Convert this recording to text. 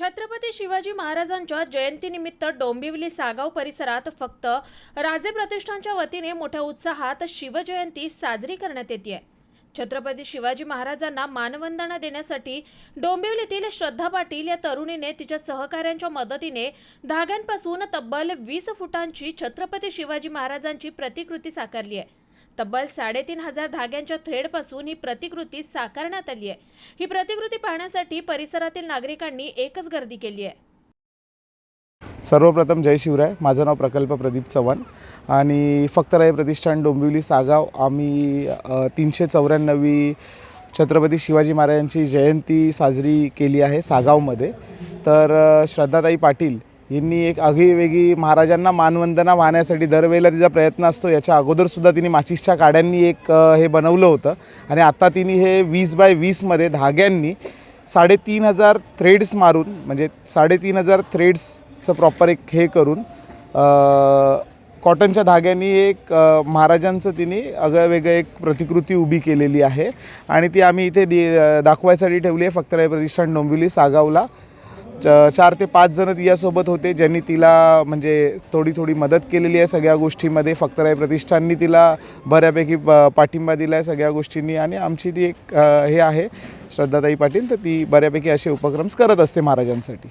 छत्रपती शिवाजी महाराजांच्या जयंतीनिमित्त डोंबिवली सागाव परिसरात फक्त राजे प्रतिष्ठानच्या वतीने मोठ्या उत्साहात शिवजयंती साजरी करण्यात येते. छत्रपती शिवाजी महाराजांना मानवंदना देण्यासाठी डोंबिवलीतील श्रद्धा पाटील या तरुणीने तिच्या सहकाऱ्यांच्या मदतीने धाग्यांपासून तब्बल वीस फुटांची छत्रपती शिवाजी महाराजांची प्रतिकृती साकारली आहे. तब्बल साडेतीन हजार धाग्यांच्या थ्रेडपासून ही प्रतिकृती साकारण्यात आली आहे. ही प्रतिकृती पाहण्यासाठी परिसरातील नागरिकांनी एकच गर्दी केली आहे. सर्वप्रथम जय शिवराय. माझं नाव प्रकल्प प्रदीप चव्हाण. आणि फक्त राय प्रतिष्ठान डोंबिवली सागाव आम्ही तीनशे चौऱ्याण्णवी छत्रपती शिवाजी महाराजांची जयंती साजरी केली आहे सागावमध्ये. तर श्रद्धाताई पाटील यांनी एक आगळीवेगळी महाराजांना मानवंदना वाहण्यासाठी दरवेळेला तिचा प्रयत्न असतो. याच्या अगोदरसुद्धा तिने माचीसच्या काड्यांनी एक हे बनवलं होतं. आणि आत्ता तिने हे वीस बाय वीसमध्ये धाग्यांनी साडेतीन हजार थ्रेड्स मारून म्हणजे साडेतीन हजार थ्रेड्सचं प्रॉपर एक हे करून कॉटनच्या धाग्यांनी एक महाराजांचं तिने अगं वेगळं एक प्रतिकृती उभी केलेली आहे. आणि ती आम्ही इथे दि दाखवायसाठी ठेवली आहे. फक्तराय प्रतिष्ठान डोंबिवली सागावला चार ते पाच जण तिच्यासोबत होते ज्यांनी तिला म्हणजे थोडी थोडी मदत केलेली आहे सगळ्या गोष्टीमध्ये. फक्तराय प्रतिष्ठाननी तिला बऱ्यापैकी पाठिंबा दिला आहे सगळ्या गोष्टींनी आणि आमची ती एक हे आहे श्रद्धाताई पाटील. तर ती बऱ्यापैकी असे उपक्रम्स करत असते महाराजांसाठी.